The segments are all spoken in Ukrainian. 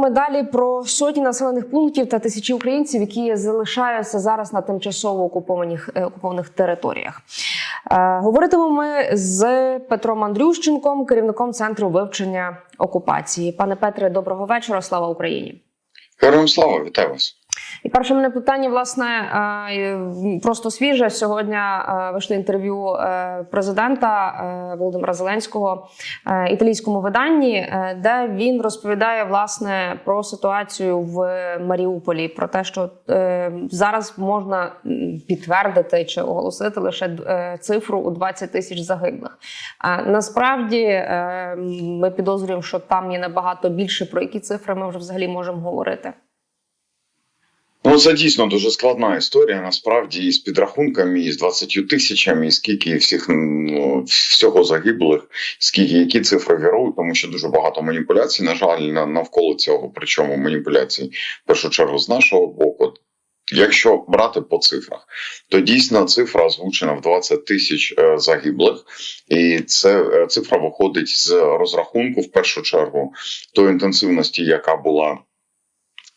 ми далі про сотні населених пунктів та тисячі українців, які залишаються зараз на тимчасово окупованих е, окупованих територіях. Е, говоритимемо ми з Петром Андрющенком, керівником центру вивчення окупації. Пане Петре, доброго вечора. Слава Україні. Героям слава, вітаю вас. І перше мене питання, власне, просто свіже. Сьогодні вийшло інтерв'ю е, президента е, Володимира Зеленського е, італійському виданні, де він розповідає власне про ситуацію в Маріуполі, про те, що зараз можна підтвердити чи оголосити лише цифру у 20 тисяч загиблих. Насправді ми підозрюємо, що там є набагато більше. Про які цифри ми вже взагалі можемо говорити. Ну, це дійсно дуже складна історія. Насправді, і з підрахунками, і з 20 тисячами, і скільки всіх ну, всього загиблих, скільки які цифри вірують, тому що дуже багато маніпуляцій, на жаль, на- навколо цього. Причому маніпуляцій в першу чергу з нашого боку. Якщо брати по цифрах, то дійсно цифра озвучена в 20 тисяч е, загиблих, і це е, цифра виходить з розрахунку в першу чергу тої інтенсивності, яка була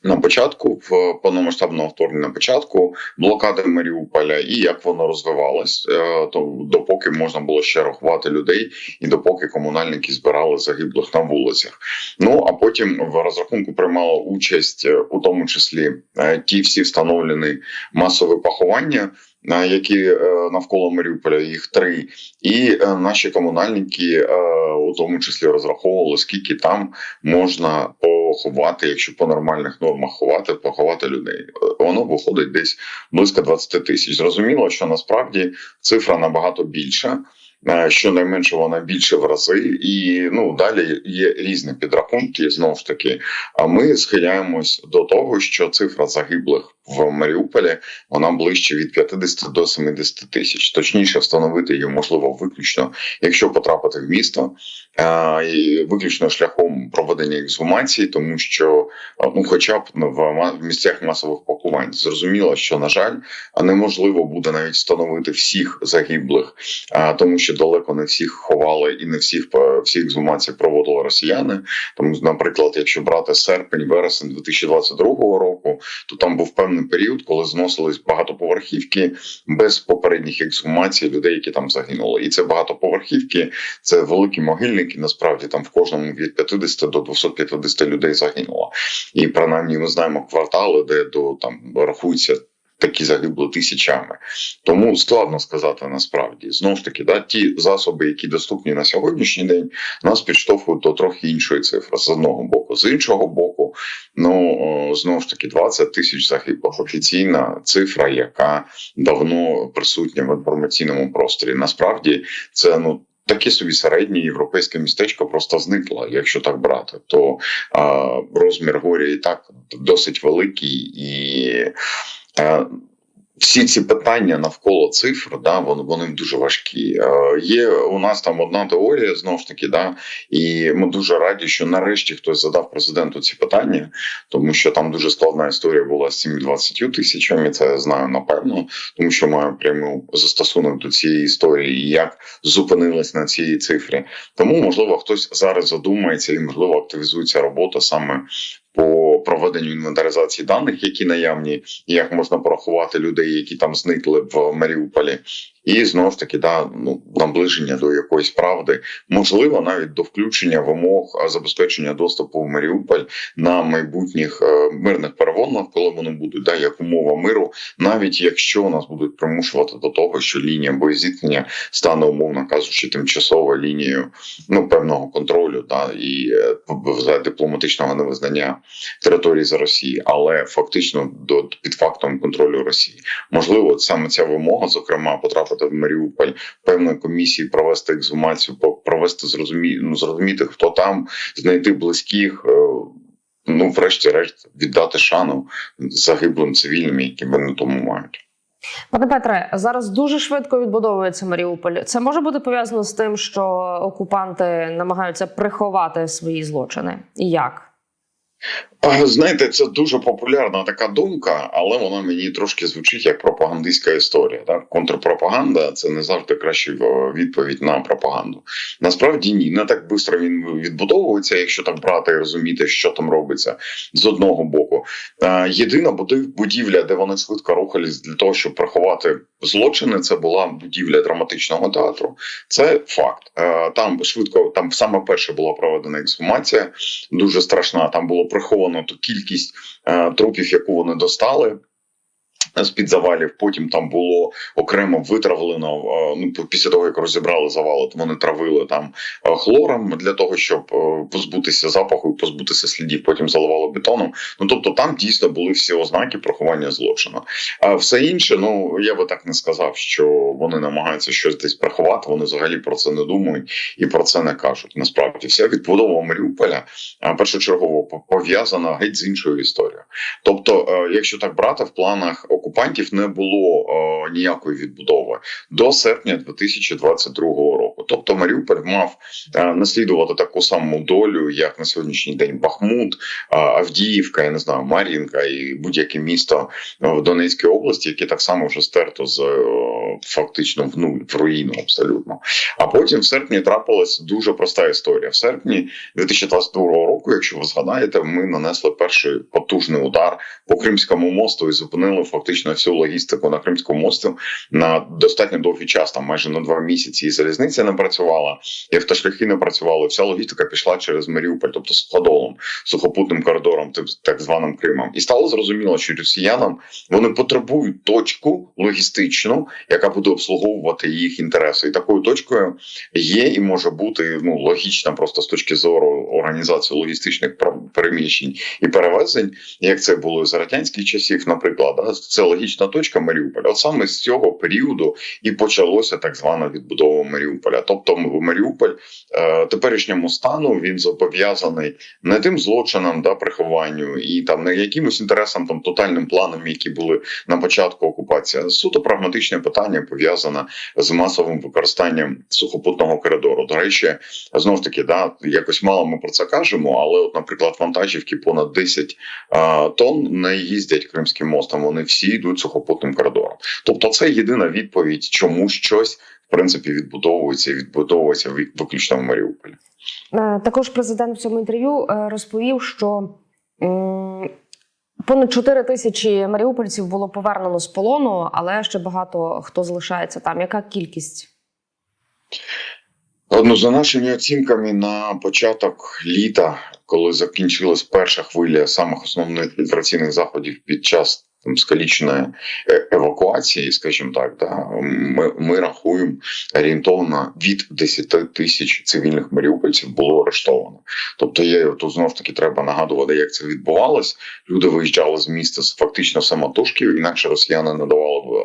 на початку в повномасштабного вторгнення на початку блокади Маріуполя, і як воно розвивалось, е, то допоки можна було ще рахувати людей, і допоки комунальники збирали загиблих на вулицях. Ну а потім в розрахунку приймала участь, е, у тому числі е, ті всі встановлені масові поховання. Е, Які е, навколо Маріуполя їх три, і е, наші комунальники, у тому числі, розраховували, скільки там можна поховати, якщо по нормальних нормах ховати, поховати людей. Воно виходить десь близько 20 тисяч. Зрозуміло, що насправді цифра набагато більша. Щонайменше вона більше в рази, і ну далі є різні підрахунки. Знову ж таки, а ми схиляємось до того, що цифра загиблих в Маріуполі вона ближче від 50 до 70 тисяч. Точніше, встановити її можливо виключно, якщо потрапити в місто, і виключно шляхом проведення ексгумації, тому що ну, хоча б в місцях масових пакувань, зрозуміло, що на жаль, неможливо буде навіть встановити всіх загиблих, тому що далеко не всіх ховали і не всіх е, всі ексгумації проводили росіяни. Тому, наприклад, якщо брати серпень, вересень 2022 року, то там був певний період, коли зносились багатоповерхівки без попередніх ексгумацій людей, які там загинули. І це багатоповерхівки, це великі могильники. Насправді там в кожному від 50 до 250 людей загинуло. І принаймні ми знаємо квартали, де до там рахуються. Такі загибло тисячами, тому складно сказати насправді. Знову ж таки, да, ті засоби, які доступні на сьогоднішній день, нас підштовхують до трохи іншої цифри з одного боку. З іншого боку, ну знову ж таки, 20 тисяч загиблих офіційна цифра, яка давно присутня в інформаційному просторі. Насправді це ну. Таке собі середнє європейське містечко просто зникло, якщо так брати, то а, розмір горя і так досить великий, і всі ці питання навколо цифр, да, вони, вони дуже важкі. Е, є у нас там одна теорія, знову ж таки, да, і ми дуже раді, що нарешті хтось задав президенту ці питання, тому що там дуже складна історія була з цими 20 тисячами. Це я знаю напевно, тому що маю прямий застосунок до цієї історії, і як зупинилась на цій цифрі. Тому можливо хтось зараз задумається і можливо активізується робота саме. По проведенню інвентаризації даних, які наявні, як можна порахувати людей, які там зникли в Маріуполі, і знову ж таки, да, ну наближення до якоїсь правди, можливо, навіть до включення вимог забезпечення доступу в Маріуполь на майбутніх е, мирних перемовинах, коли вони будуть, да, як умова миру, навіть якщо нас будуть примушувати до того, що лінія боєзіткнення стане умовно кажучи, тимчасовою лінією ну певного контролю, да і е, за дипломатичного невизнання території за Росії, але фактично до під фактом контролю Росії. Можливо, саме ця вимога, зокрема, потрапити в Маріуполь певної комісії, провести ексгумацію, провести зрозумі... ну, зрозуміти, хто там, знайти близьких. е, Ну, врешті-решт, віддати шану загиблим цивільним, які вони тому мають. Пане Петре, зараз дуже швидко відбудовується Маріуполь. Це може бути пов'язано з тим, що окупанти намагаються приховати свої злочини. І як? Знаєте, це дуже популярна така думка, але вона мені трошки звучить як пропагандистська історія. Так? Контрпропаганда це не завжди краща е, відповідь на пропаганду. Насправді ні, не так швидко він відбудовується, якщо так брати і розуміти, що там робиться з одного боку. Е, Єдина будівля, де вони швидко рухались для того, щоб приховати злочини, це була будівля драматичного театру. Це факт. Е, Там швидко, там саме перше була проведена ексгумація, дуже страшна. Там було приховано ту кількість е, трупів, яку вони достали. З під завалів, потім там було окремо витравлено. е, Ну після того як розібрали завали, то вони травили там е, хлором для того, щоб е, позбутися запаху і позбутися слідів. Потім заливали бетоном. Ну тобто там дійсно були всі ознаки приховання злочину. А все інше, ну я би так не сказав, що вони намагаються щось десь приховати. Вони взагалі про це не думають і про це не кажуть. Насправді, вся відбудова Маріуполя першочергово по- пов'язана геть з іншою історією. Тобто, якщо так брати, в планах окупантів не було е, ніякої відбудови до серпня 2022 року. Тобто, Маріуполь мав е, наслідувати таку саму долю, як на сьогоднішній день Бахмут, е, Авдіївка, я не знаю, Мар'їнка і будь-яке місто в Донецькій області, яке так само вже стерто з е, фактично в нуль, в руїну абсолютно. А потім в серпні трапилась дуже проста історія. В серпні 2022 року, якщо ви згадаєте, ми нанесли перший потужний удар по Кримському мосту і зупинили фактично всю логістику на Кримському мосту на достатньо довгий час, там майже на два місяці. І залізниця не працювала, і автошляхи не працювали. Вся логістика пішла через Маріуполь, тобто суходолом, сухопутним коридором, так званим Кримом. І стало зрозуміло, що росіянам вони потребують точку логістичну, яка буде обслуговувати їх інтереси. І такою точкою є і може бути ну логічно, просто з точки зору організації логістичних пер- переміщень і перевезень, як це було з радянських часів, наприклад, це логічна точка Маріуполя. От саме з цього періоду і почалося так звана відбудова Маріуполя. Тобто, Маріуполь е, теперішньому стану він зобов'язаний не тим злочинам, да, прихованню і там не якимось інтересам, там тотальним планам, які були на початку окупації. Суто прагматичне питання пов'язане з масовим використанням сухопутного коридору. До речі, знову ж таки, да, якось мало ми про це кажемо, але, от, наприклад, вантажівки понад 10 а, тонн не їздять Кримським мостом. Вони всі йдуть сухопутним коридором. Тобто, це єдина відповідь, чому щось в принципі відбудовується і відбудовується вик- виключно в Маріуполі. Е, Також президент в цьому інтерв'ю е, розповів, що понад 4 тисячі маріупольців було повернено з полону, але ще багато хто залишається там. Яка кількість? Ну, за нашими оцінками, на початок літа, коли закінчилась перша хвиля самих основних фільтраційних заходів під час там скалічної е- евакуації, скажімо так, да, ми, ми рахуємо орієнтовно від 10 тисяч цивільних маріупольців було арештовано. Тобто, є тут знову ж таки треба нагадувати, як це відбувалось. Люди виїжджали з міста фактично самотужки, інакше росіяни не давали б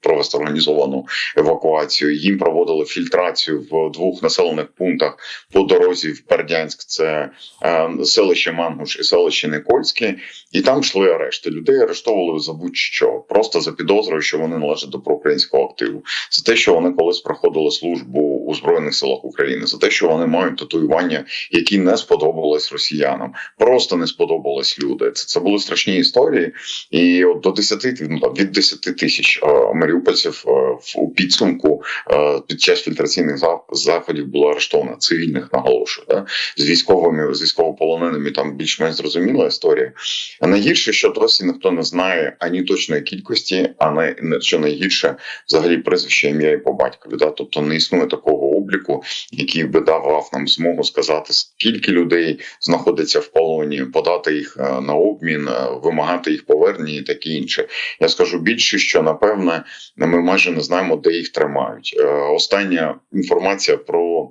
провести організовану евакуацію. Їм проводили фільтрацію в двох населених пунктах по дорозі в Бердянськ. Це е, селище Мангуш і селище Никольське, і там йшли арешти. Людей арештовували за будь-що, просто за підозрою, що вони належать до проукраїнського активу, за те, що вони колись проходили службу у збройних силах України, за те, що вони мають татуювання, які не сподобались росіянам, просто не сподобались люди. Це, це були страшні історії. І от до 10, ну, там, від 10 тисяч е, маріупольців е, у підсумку е, під час фільтраційних заходів було арештовано цивільних, наголошую, да? з військовими, з військовополоненими там більш-менш зрозуміла історія. А найгірше, що досі ніхто не знає ані точної кількості, а не що найгірше, взагалі прізвище, ім'я і по батькові. Да? Тобто не існує такого обліку, який би давав нам змогу сказати, скільки людей знаходиться в полоні, подати їх е, на обмін, е, вимагати їх повернення і таке інше. Я скажу більше, що напевне ми майже не знаємо, де їх тримають. Е, Остання інформація про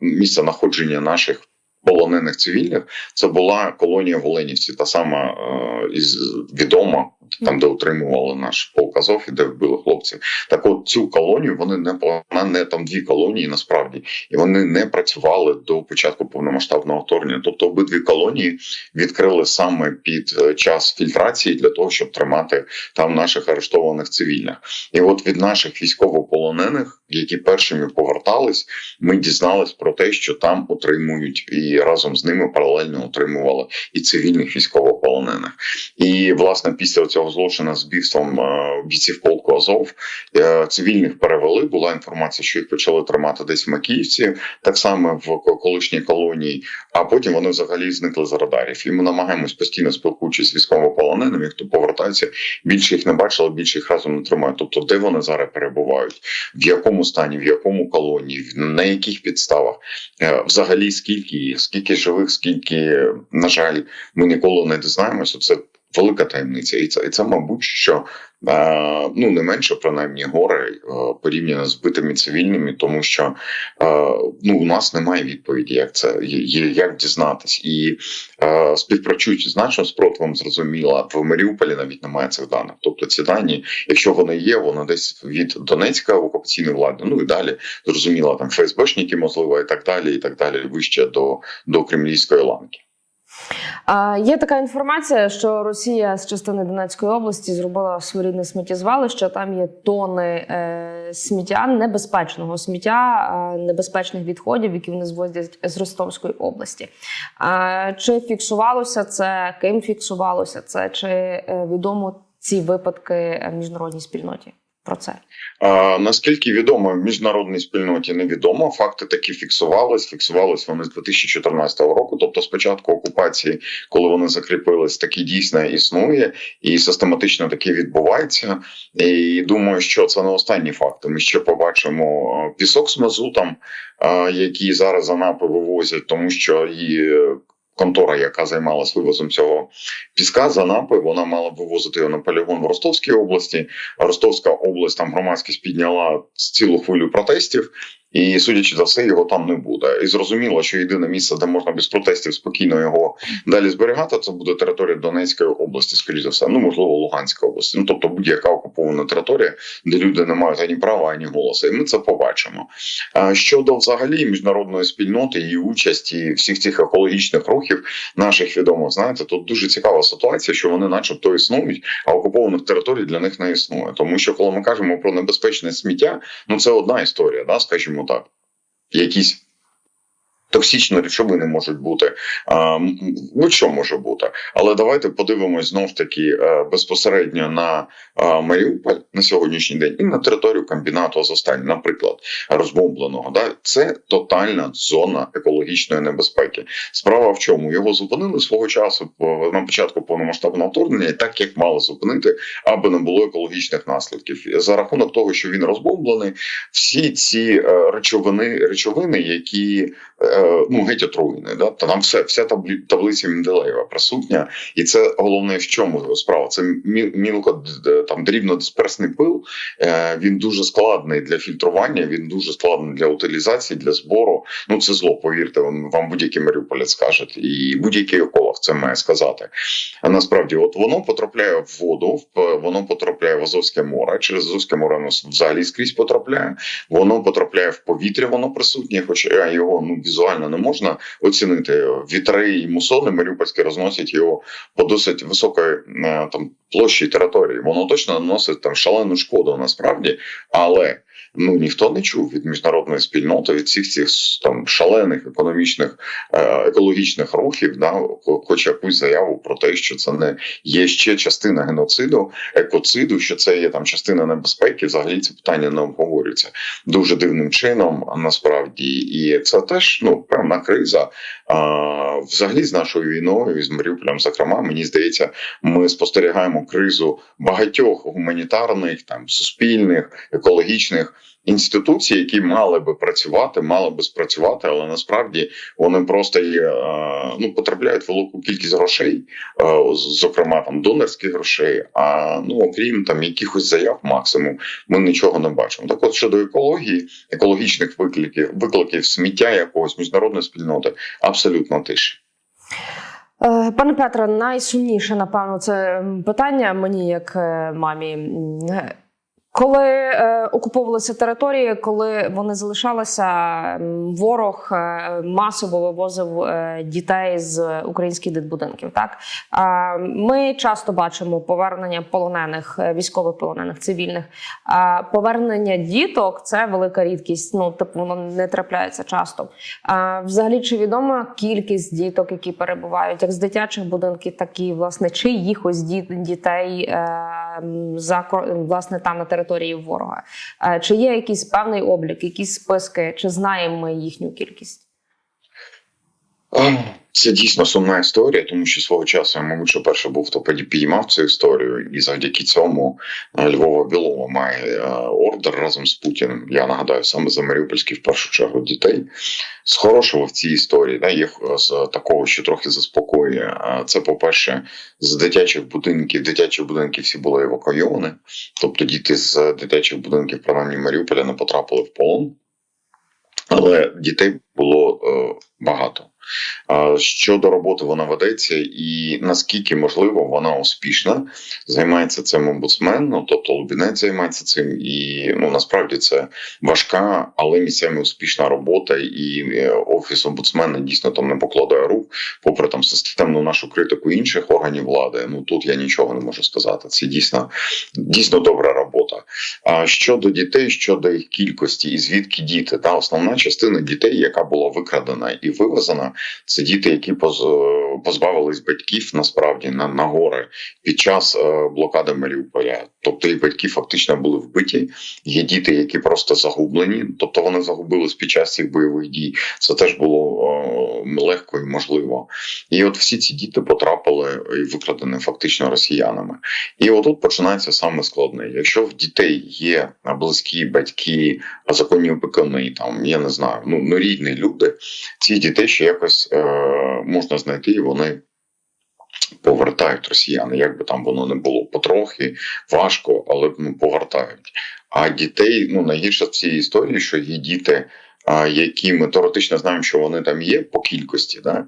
місце знаходження наших. Полонених цивільних це була колонія в Оленівці, та сама е, із відома там, де утримували наш полк Азов і де вбили хлопців. Так, от цю колонію вони не вона не там дві колонії насправді, і вони не працювали до початку повномасштабного вторгнення. Тобто обидві колонії відкрили саме під е, час фільтрації для того, щоб тримати там наших арештованих цивільних. І от від наших військовополонених, які першими повертались, ми дізнались про те, що там утримують і разом з ними паралельно утримували і цивільних військовополонених. І власне після цього злочину з вбивством е, бійців полку Азов е, цивільних перевели. Була інформація, що їх почали тримати десь в Макіївці, так само в колишній колонії. А потім вони взагалі зникли з радарів. І ми намагаємось постійно спілкуючись з військовополоненими, хто повертається. Більше їх не бачили, більше їх разом не тримають. Тобто, де вони зараз перебувають, в якому стані, в якому колонії, на яких підставах, Е, взагалі скільки їх, скільки живих, скільки, на жаль, ми ніколи не дізнаємося. Це велика таємниця, і це, і це мабуть, що ну не менше принаймні горе е, порівняно з битими цивільними, тому що е, ну у нас немає відповіді, як це є, як дізнатись, і е, співпрацюючи з нашим спротивом, зрозуміло, в Маріуполі навіть немає цих даних. Тобто ці дані, якщо вони є, вони десь від Донецька окупаційної влади, ну і далі зрозуміло, там ФСБшники, можливо, і так далі, і так далі, вище до, до кремлівської ланки. Є така інформація, що Росія з частини Донецької області зробила своєрідне сміттєзвалище. Там є тони е, сміття, небезпечного сміття, е, небезпечних відходів, які вони звозять з Ростовської області. Чи фіксувалося це? Ким фіксувалося це? Чи е, відомо ці випадки е, міжнародній спільноті про це? А, наскільки відомо в міжнародній спільноті невідомо. Факти такі фіксувались. Фіксувались вони з 2014 року. Тобто, з початку окупації, коли вони закріпились, такі дійсно існує, і систематично таке відбувається. І думаю, що це не останні факти. Ми ще побачимо е, пісок з мазутом, е, які зараз АНАПи вивозять, тому що і контора, яка займалась вивозом цього піска з Анапи, вона мала вивозити його на полігон в Ростовській області. Ростовська область там громадськість підняла цілу хвилю протестів. І судячи за все, його там не буде. І зрозуміло, що єдине місце, де можна без протестів спокійно його далі зберігати, це буде територія Донецької області, скоріш за все, ну можливо, Луганської області. Ну тобто будь-яка окупована територія, де люди не мають ані права, ані голосу. І ми це побачимо. Щодо взагалі міжнародної спільноти і участі всіх цих екологічних рухів наших відомих, знаєте, тут дуже цікава ситуація, що вони, начебто, існують, а окупованих територій для них не існує. Тому що коли ми кажемо про небезпечне сміття, ну це одна історія, да, скажімо так, якісь. Токсичні речовини можуть бути, будь-що може бути. Але давайте подивимось знов таки е, безпосередньо на е, Маріуполь на сьогоднішній день і на територію комбінату Азовсталь, наприклад, розбомбленого. Да? Це тотальна зона екологічної небезпеки. Справа в чому? Його зупинили свого часу по- на початку повномасштабного вторгнення, так як мали зупинити, аби не було екологічних наслідків. За рахунок того, що він розбомблений, всі ці е, речовини, речовини, які е, ну геть отруєні, да? Та там все, вся таблиця Менделеєва присутня, і це головне в чому справа. Це мілко там дрібнодисперсний пил. Е, він дуже складний для фільтрування. Він дуже складний для утилізації, для збору. Ну це зло, повірте, вам вам будь-який Маріуполець скаже, і будь-який еколог це має сказати. А насправді, от воно потрапляє в воду, воно потрапляє в Азовське море. Через Азовське море воно взагалі скрізь потрапляє. Воно потрапляє в повітря, воно присутнє, хоча його ну візуально не можна оцінити. Вітри і мусони Маріупольські розносять його по досить високої е, там площі території. Воно точно наносить там шалену шкоду насправді, але. Ну ніхто не чув від міжнародної спільноти від всіх цих там шалених економічних е, екологічних рухів, да, хо- хоч якусь заяву про те, що це не є ще частина геноциду, екоциду, що це є там частина небезпеки. Взагалі це питання не обговорюється дуже дивним чином, насправді, і це теж ну певна криза. Взагалі, з нашою війною з Маріуполем, зокрема, мені здається, ми спостерігаємо кризу багатьох гуманітарних, там суспільних, екологічних. Інституцій, які мали би працювати, мали би спрацювати, але насправді вони просто е, ну потрапляють велику кількість грошей, е, зокрема там донорських грошей. А ну окрім там якихось заяв, максимум, ми нічого не бачимо. Так, от щодо екології, екологічних викликів, викликів сміття якогось міжнародної спільноти, абсолютно тиша. Е, Пане Петре, найсумніше, напевно, це питання мені, як мамі. Е, Коли е, окуповувалися території, коли вони залишалися, ворог е, масово вивозив е, дітей з українських дитбудинків. Так а, ми часто бачимо повернення полонених, е, військових полонених, цивільних. А повернення діток це велика рідкість. Ну, типу, воно не трапляється часто. А, взагалі, чи відома кількість діток, які перебувають як з дитячих будинків, так і власне чиїхось діт, дітей е, за власне там на території ворога? Е, чи є якийсь певний облік, якісь списки, чи знаємо ми їхню кількість? Це дійсно сумна історія, тому що свого часу я, мабуть, що перше був, хто підіймав цю історію, і завдяки цьому е, Львова Білова має е, ордер разом з Путіним. Я нагадаю саме за Маріупольських в першу чергу дітей. З хорошого в цій історії, да, є е, з такого, що трохи заспокоює. Це, по-перше, з дитячих будинків, дитячі будинки всі були евакуйовані, тобто діти з дитячих будинків, принаймні Маріуполя, не потрапили в полон. Але дітей було багато. Щодо роботи вона ведеться, і наскільки можливо вона успішна, займається цим омбудсмен, ну тобто Лубінець займається цим, і ну насправді це важка, але місцями успішна робота. І е, офіс омбудсмена дійсно там не покладає рук, попри там системну нашу критику інших органів влади. Ну тут я нічого не можу сказати. Це дійсно дійсно добра робота. А щодо дітей, щодо їх кількості і звідки діти, та основна частина дітей, яка була викрадена і вивезена, це діти, які поз- позбавились батьків насправді на, на гори під час е, блокади Маріуполя. Тобто їх батьки фактично були вбиті. Є діти, які просто загублені, тобто вони загубились під час цих бойових дій. Це теж було е, легко і можливо. І от всі ці діти потрапили і викрадені фактично росіянами. І отут починається саме складне. Якщо в дітей є близькі батьки, законні опікуни, там я не знаю, ну, ну рідні люди, ці дітей ще якось е, можна знайти, і вони повертають росіяни, як би там воно не було потрохи, важко, але ну, повертають. А дітей, ну найгірше в цій історії, що є діти. Які ми теоретично знаємо, що вони там є по кількості, да?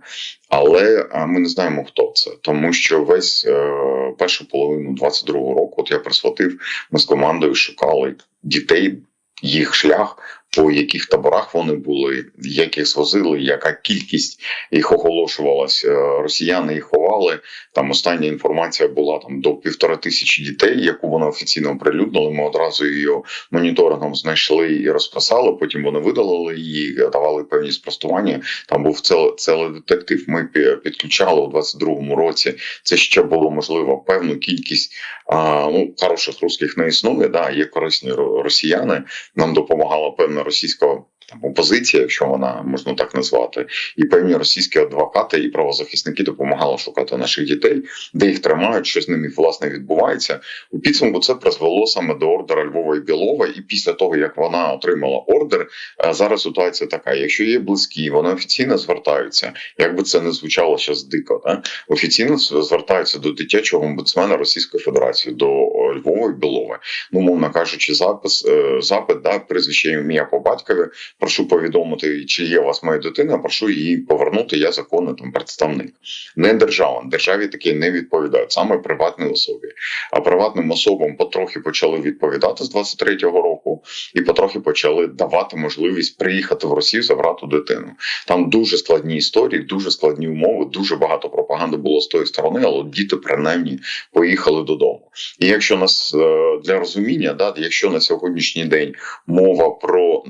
але ми не знаємо, хто це, тому що весь е, першу половину 22-го року, от я присвятив, ми з командою шукали дітей, їх шлях, по яких таборах вони були, як їх звозили, яка кількість їх оголошувалась. Е, Росіяни їх ховали. Там остання інформація була там до півтора тисячі дітей, яку вони офіційно оприлюднили. Ми одразу її моніторингом знайшли і розписали. Потім вони видалили її, давали певні спростування. Там був цілий, цілий детектив. Ми пі- підключали у 22-му році. Це ще було можливо певну кількість. А, ну хороших русських не існує. Да, є корисні росіяни. Нам допомагала певна російська. Там опозиція, якщо вона можна так назвати, і певні російські адвокати і правозахисники допомагали шукати наших дітей, де їх тримають, що з ними власне відбувається. У підсумку це призвело саме до ордера Львова і Білова. І після того як вона отримала ордер, е, зараз ситуація така: якщо є близькі, вони офіційно звертаються, як би це не звучало зараз дико, да? офіційно звертаються до дитячого омбудсмена Російської Федерації, до Львова і Білова. Ну, мовно кажучи, запис е, запит, да, прізвище ім'я по батькові. Прошу повідомити, чи є у вас моя дитина. Прошу її повернути. Я законний там представник. Не держава. Державі таке не відповідають саме приватній особі. А приватним особам потрохи почали відповідати з 23-го року, і потрохи почали давати можливість приїхати в Росію забрати дитину. Там дуже складні історії, дуже складні умови, дуже багато пропаганди було з тої сторони, але діти принаймні поїхали додому. І якщо нас е, для розуміння, да, якщо на сьогоднішній день мова про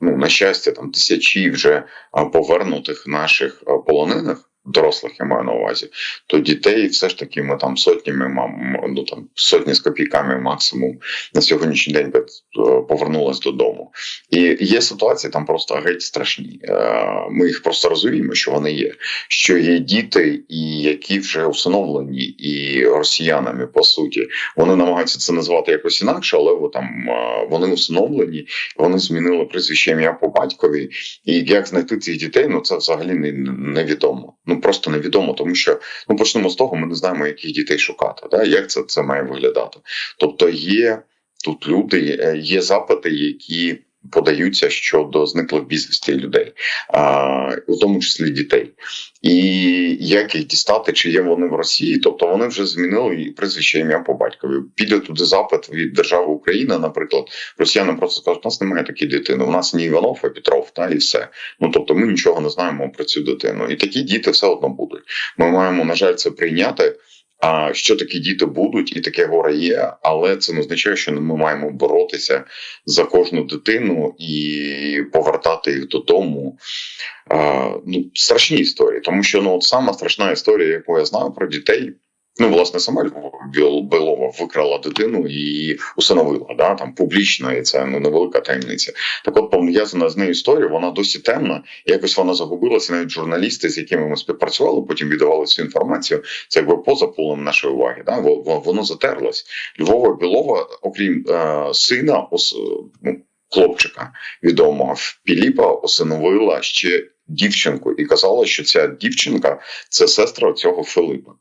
ну, на щастя, там тисячі вже повернутих наших полонених. Дорослих я маю на увазі, то дітей все ж таки ми там сотнями, мам- ну там сотні з копійками максимум на сьогоднішній день е, повернулись додому. І є ситуації там просто геть страшні. Е, Ми їх просто розуміємо, що вони є. Що є діти, і які вже усиновлені і росіянами по суті. Вони намагаються це назвати якось інакше, але там е, вони усиновлені, вони змінили прізвище ім'я по батькові. І як знайти цих дітей, ну це взагалі не, невідомо. Ну просто невідомо, тому що ну почнемо з того, ми не знаємо, яких дітей шукати. Да? Як це, це має виглядати? Тобто є тут люди, е, є запити, які подаються щодо зниклих безвісти людей, у тому числі дітей. І як їх дістати, чи є вони в Росії? Тобто вони вже змінили прізвище ім'я по батькові. Піде туди запит від держави Україна, наприклад, росіяни просто кажуть, у нас немає такої дитини. У нас не Іванов, а Петров, та і все. Ну тобто, ми нічого не знаємо про цю дитину. І такі діти все одно будуть. Ми маємо, на жаль, це прийняти. А що такі діти будуть, і таке горе є, але це не означає, що ми маємо боротися за кожну дитину і повертати їх додому. Ну, страшні історії, тому що ну от сама страшна історія, яку я знаю про дітей. Ну, власне, сама Любов Біл- викрала дитину і усиновила, да, там публічно, і це ну невелика таємниця. Так от пов'язана з нею історія, вона досі темна. Якось вона загубилася. Навіть журналісти, з якими ми співпрацювали, потім віддавали цю інформацію. Це якби поза полем нашої уваги. Да? Во- во- Воно затерлось. Львова Білова, окрім е, сина, ос, ну, хлопчика відомого Філіпа, осиновила ще дівчинку і казала, що ця дівчинка це сестра цього Филипа.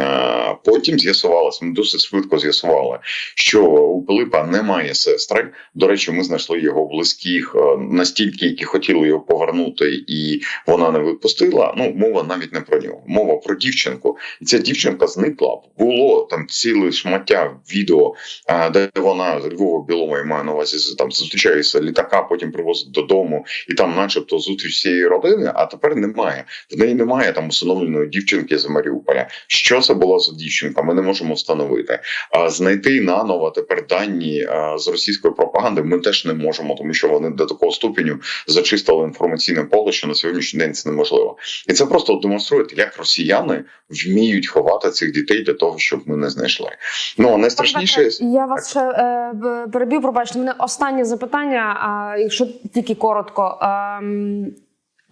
Е, Потім з'ясувалося, ми досить швидко з'ясували, що у Пилипа немає сестри. До речі, ми знайшли його близьких е, настільки, які хотіли його повернути, і вона не відпустила. Ну, мова навіть не про нього, мова про дівчинку. І ця дівчинка зникла. Було там ціле шмаття відео, е, де вона з Львова Білова я маю на увазі там зустрічається літака, потім привозить додому, і там, начебто, зустріч всієї родини. А тепер немає. В неї немає там усиновленої дівчинки з Маріуполя. Що це була за дівчинка? Ми не можемо встановити. А знайти наново тепер дані з російської пропаганди ми теж не можемо, тому що вони до такого ступеню зачистили інформаційне поле, що на сьогоднішній день це неможливо. І це просто демонструє, як росіяни вміють ховати цих дітей для того, щоб ми не знайшли. Ну а найстрашніше Я вас ще е, перебив, пробачте. Мене останнє запитання, а якщо тільки коротко. Ем,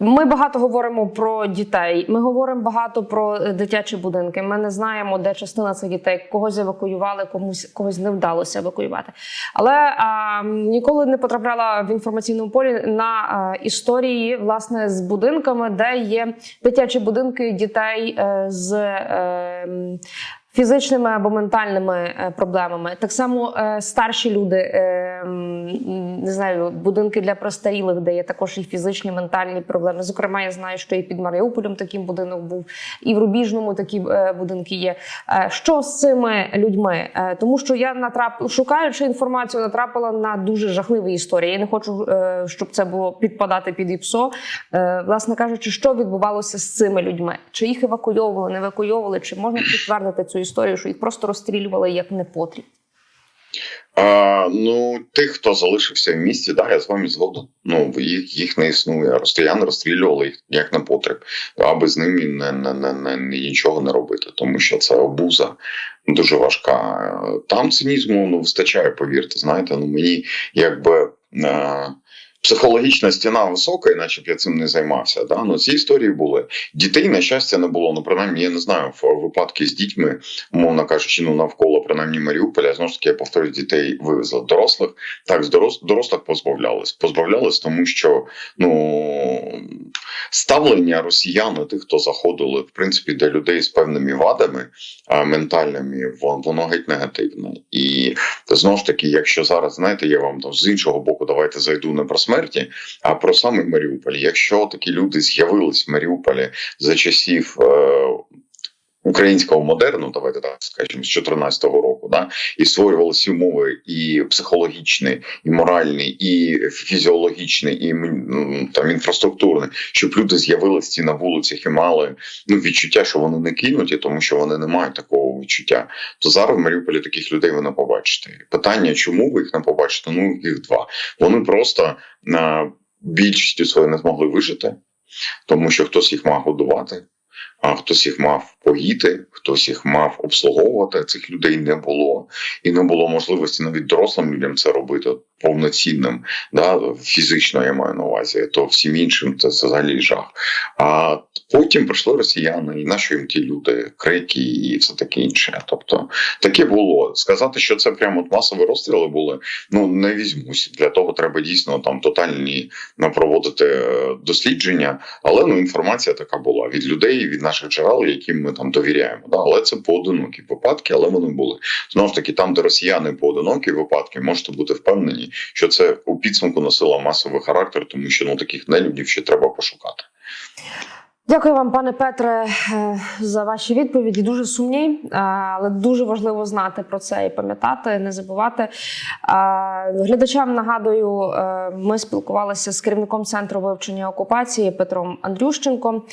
Ми багато говоримо про дітей. Ми говоримо багато про е, дитячі будинки. Ми не знаємо, де частина цих дітей когось евакуювали, комусь когось не вдалося евакуювати. Але а, ніколи не потрапляла в інформаційному полі на а, історії власне з будинками, де є дитячі будинки дітей е, з. Е, Фізичними або ментальними е, проблемами, так само е, старші люди, е, не знаю, будинки для престарілих, де є також і фізичні, ментальні проблеми. Зокрема, я знаю, що і під Маріуполем такий будинок був, і в Рубіжному такі будинки є. Що з цими людьми? Тому що я натрап, шукаючи інформацію, натрапила на дуже жахливі історії. Я не хочу, щоб це було підпадати під ІПСО. Власне кажучи, що відбувалося з цими людьми? Чи їх евакуйовували, не евакуйовували? Чи можна підтвердити цю історію, що їх просто розстрілювали як непотріб? А, ну, тих, хто залишився в місті, да, я з вами згоден. Ну, їх, їх не існує. Росіяни розстрілювали їх як на потріб, аби з ними не, не, не, не, нічого не робити, тому що це обуза дуже важка. Там цинізму ну, вистачає, повірте. Знаєте, ну мені якби. Е, Психологічна стіна висока, іначе б я цим не займався. Да? Ну, ці історії були. Дітей, на щастя, не було. Ну, принаймні, я не знаю, в випадки з дітьми, умовно кажучи, ну навколо принаймні Маріуполя, знову ж таки, я повторюю, дітей вивезли. Дорослих так, з дорос, дорослих позбавлялись. Позбавлялись, тому що ну ставлення росіян, тих, хто заходили, в принципі, до людей з певними вадами ментальними, воно геть негативне. І знову ж таки, якщо зараз знаєте, я вам там з іншого боку, давайте зайду не про смерті, а про саме Маріуполь. Якщо такі люди з'явились в Маріуполі за часів. Е- Українського модерну, давайте так скажемо, з 14-го року, да, і створювалися умови і психологічні, і моральні, і фізіологічні, і там інфраструктурні, щоб люди з'явилися на вулицях і мали ну відчуття, що вони не кинуті, тому що вони не мають такого відчуття. То зараз в Маріуполі таких людей ви не побачите. Питання, чому ви їх не побачите? Ну їх два. Вони просто на більшістю своєю не змогли вижити, тому що хтось їх мав годувати. Хтось їх мав поїти, хтось їх мав обслуговувати. Цих людей не було, і не було можливості навіть дорослим людям це робити повноцінним, да, фізично я маю на увазі, то всім іншим це взагалі жах. А потім прийшли росіяни, і наші їм ті люди, крики і все таке інше. Тобто таке було. Сказати, що це прямо масові розстріли були, ну не візьмусь. Для того треба дійсно там тотальні проводити е, дослідження, але ну інформація така була від людей, від наших. джерел, яким ми там довіряємо. Да? Але це поодинокі випадки, але вони були знову ж таки, там, де росіяни поодинокі випадки, можете бути впевнені, що це у підсумку носило масовий характер, тому що ну таких нелюдів ще треба пошукати. Дякую вам, пане Петре, е, за ваші відповіді. Дуже сумні, е, але дуже важливо знати про це і пам'ятати, не забувати. Е, Глядачам нагадую, ми спілкувалися з керівником центру вивчення окупації Петром Андрющенком.